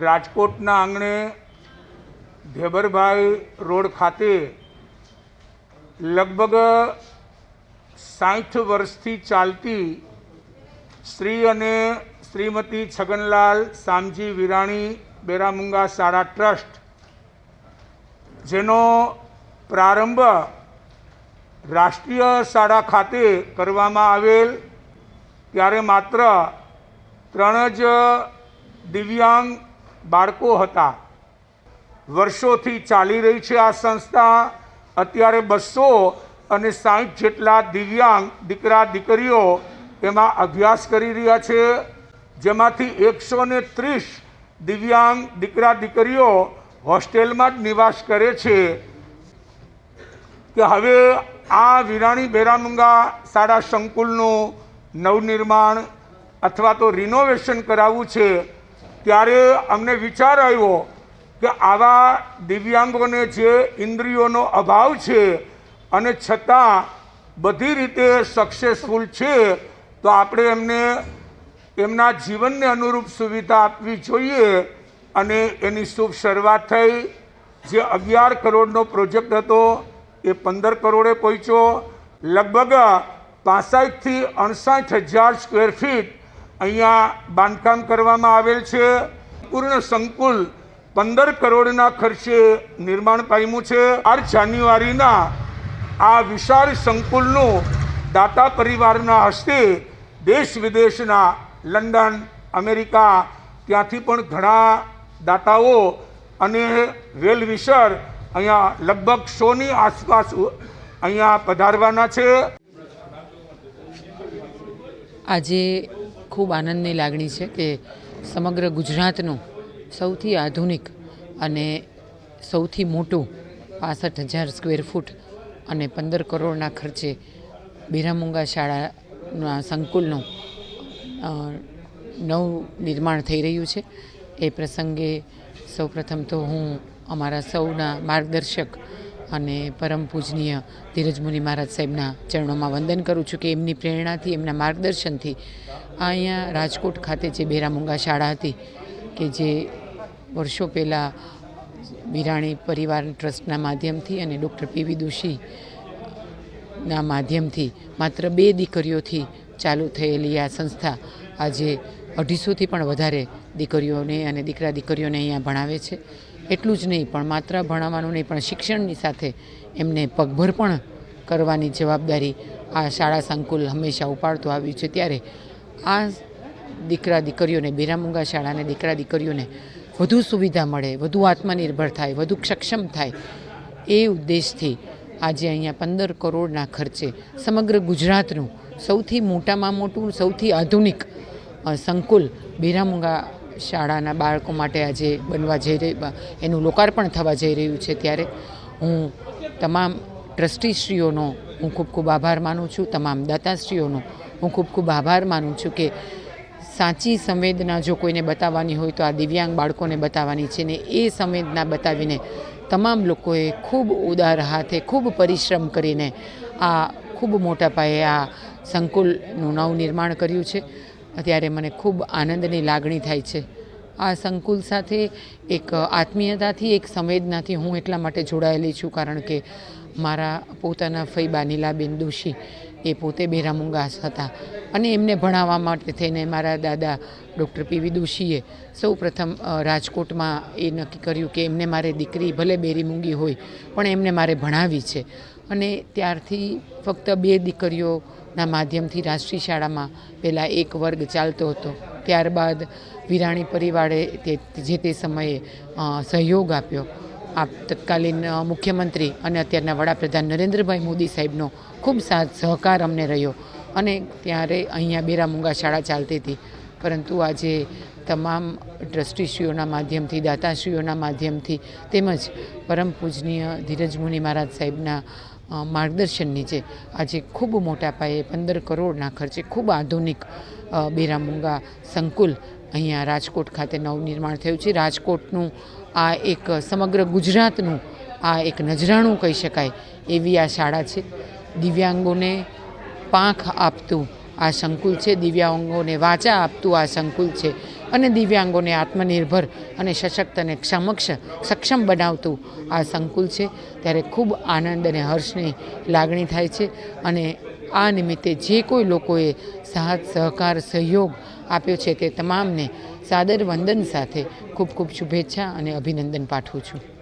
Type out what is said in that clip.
રાજકોટના આંગણે ઢેબરભાઈ રોડ ખાતે લગભગ સાઠ વર્ષથી ચાલતી શ્રી અને શ્રીમતી છગનલાલ શામજી વિરાણી બેરામુંગા શાળા ટ્રસ્ટ, જેનો પ્રારંભ રાષ્ટ્રીય શાળા ખાતે કરવામાં આવેલ ત્યારે માત્ર ત્રણ જ દિવ્યાંગ બાળકો હતા. વર્ષોથી ચાલી રહી છે આ સંસ્થા. અત્યારે બસો અને સાઠ જેટલા દિવ્યાંગ દીકરા, દીકરીઓ એમાં અભ્યાસ કરી રહ્યા છે. જેમાંથી એકસો ને ત્રીસ દિવ્યાંગ દીકરા, દીકરીઓ હોસ્ટેલમાં જ નિવાસ કરે છે. કે હવે આ વિરાણી બેરામુંગા શાળા સંકુલનું નવનિર્માણ અથવા તો રિનોવેશન કરાવવું છે. ત્યારે અમને વિચાર આવ્યો કે આવા દિવ્યાંગોને જે ઇન્દ્રિયોનો અભાવ છે અને છતાં બધી રીતે સક્સેસફુલ છે, તો આપણે એમને એમના જીવનને અનુરૂપ સુવિધા આપવી જોઈએ અને એની શુભ શરૂઆત થઈ. જે અગિયાર કરોડનો પ્રોજેક્ટ હતો, એ પંદર કરોડે પહોંચ્યો. લગભગ પાસઠથી અણસાઠ હજાર સ્ક્વેર ફીટ અહીંયા બાંધકામ કરવામાં આવેલ છે. પૂર્ણ સંકુલ પંદર કરોડના ખર્ચે નિર્માણ પામ્યું છે. આર જાન્યુઆરીના આ વિશાળ સંકુલનું દાતા પરિવારના હસ્તે દેશ વિદેશના લંડન, અમેરિકા ત્યાંથી પણ ઘણા દાતાઓ અને વેલ વિશર અહીંયા લગભગ સોની આસપાસ અહીંયા પધારવાના છે. આજે ખૂબ આનંદની લાગણી છે કે સમગ્ર ગુજરાતનું સૌથી આધુનિક અને સૌથી મોટું પાસઠ હજાર સ્ક્વેર ફૂટ અને પંદર કરોડના ખર્ચે બિરામુંગા શાળાના સંકુલનું નવ નિર્માણ થઈ રહ્યું છે. એ પ્રસંગે સૌપ્રથમ તો હું અમારા સૌના માર્ગદર્શક અને પરમ પૂજનીય ધીરજ મુનિ મહારાજ સાહેબના ચરણોમાં વંદન કરું છું કે એમની પ્રેરણાથી, એમના માર્ગદર્શનથી અહીંયા રાજકોટ ખાતે જે બેરામુંગા શાળા હતી, કે જે વર્ષો પહેલાં બિરાણી પરિવાર ટ્રસ્ટના માધ્યમથી અને ડૉક્ટર પીવી દોશી ના માધ્યમથી માત્ર બે દીકરીઓથી ચાલુ થયેલી આ સંસ્થા આજે અઢીસોથી પણ વધારે દીકરીઓને અને દીકરા દીકરીઓને અહીંયા ભણાવે છે. એટલું જ નહીં, પણ માત્ર ભણાવવાનું નહીં, પણ શિક્ષણની સાથે એમને પગભર પણ કરવાની જવાબદારી આ શાળા સંકુલ હંમેશા ઉપાડતું આવ્યું છે. ત્યારે આ દીકરા દીકરીઓને બિરામુંગા શાળાને દીકરા દીકરીઓને વધુ સુવિધા મળે, વધુ આત્મનિર્ભર થાય, વધુ સક્ષમ થાય એ ઉદ્દેશથી આજે અહીંયા પંદર કરોડના ખર્ચે સમગ્ર ગુજરાતનું સૌથી મોટામાં મોટું, સૌથી આધુનિક સંકુલ બિરામુંગા શાળાના બાળકો માટે આજે બનવા જઈ રહી એનું લોકાર્પણ થવા જઈ રહ્યું છે ત્યારે. હું તમામ ટ્રસ્ટીશ્રીઓનો હું ખૂબ ખૂબ આભાર માનું છું, તમામ દાતાશ્રીઓનો હું ખૂબ ખૂબ આભાર માનું છું કે સાચી સંવેદના જો કોઈને બતાવવાની હોય તો આ દિવ્યાંગ બાળકોને બતાવવાની છે ને એ સંવેદના બતાવીને તમામ લોકોએ ખૂબ ઉદાર હાથે ખૂબ પરિશ્રમ કરીને આ ખૂબ મોટા પાયે આ સંકુલનું નવનિર્માણ કર્યું છે. અત્યારે મને ખૂબ આનંદની લાગણી થાય છે. આ સંકુલ સાથે એક આત્મીયતાથી, એક સંવેદનાથી હું એટલા માટે જોડાયેલી છું કારણ કે મારા પોતાના ફૈબા નીલાબેન દોશી એ પોતે બેરામુંગાસ હતા. અને એમને ભણાવવા માટે થઈને મારા દાદા ડૉક્ટર પીવી દોશીએ સૌ પ્રથમ રાજકોટમાં એ નક્કી કર્યું કે એમને મારે દીકરી ભલે બેરી મૂંગી હોય, પણ એમને મારે ભણાવી છે. અને ત્યારથી ફક્ત બે દીકરીઓના માધ્યમથી રાષ્ટ્રીય શાળામાં પહેલાં એક વર્ગ ચાલતો હતો. ત્યારબાદ વિરાણી પરિવારે તે, જે તે સમયે સહયોગ આપ્યો. આ તત્કાલીન મુખ્યમંત્રી અને અત્યારના વડાપ્રધાન નરેન્દ્રભાઈ મોદી સાહેબનો ખૂબ સાથ સહકાર અમને રહ્યો. અને ત્યારે અહીંયા બેરામુંગા શાળા ચાલતી હતી. પરંતુ આજે તમામ ટ્રસ્ટીશ્રીઓના માધ્યમથી, દાતાશ્રીઓના માધ્યમથી તેમજ પરમ પૂજનીય ધીરજ મુનિ મહારાજ સાહેબના માર્ગદર્શન નીચે આજે ખૂબ મોટા પાયે પંદર કરોડના ખર્ચે ખૂબ આધુનિક બેરામુંગા સંકુલ અહીંયા રાજકોટ ખાતે નવનિર્માણ થયું છે. રાજકોટનું આ એક સમગ્ર ગુજરાતનું આ એક નજરાણું કહી શકાય એવી આ શાળા છે. દિવ્યાંગોને પાંખ આપતું આ સંકુલ છે. દિવ્યાંગોને વાચા આપતું આ સંકુલ છે અને દિવ્યાંગોને આત્મનિર્ભર અને સશક્ત અને સમક્ષ સક્ષમ બનાવતું આ સંકુલ છે. ત્યારે ખૂબ આનંદ અને હર્ષની લાગણી થાય છે અને આ નિમિત્તે જે કોઈ લોકોએ સાથ, સહકાર, સહયોગ આપ્યો છે તે તમામને સાદર વંદન સાથે ખૂબ ખૂબ શુભેચ્છા અને અભિનંદન પાઠવું છું.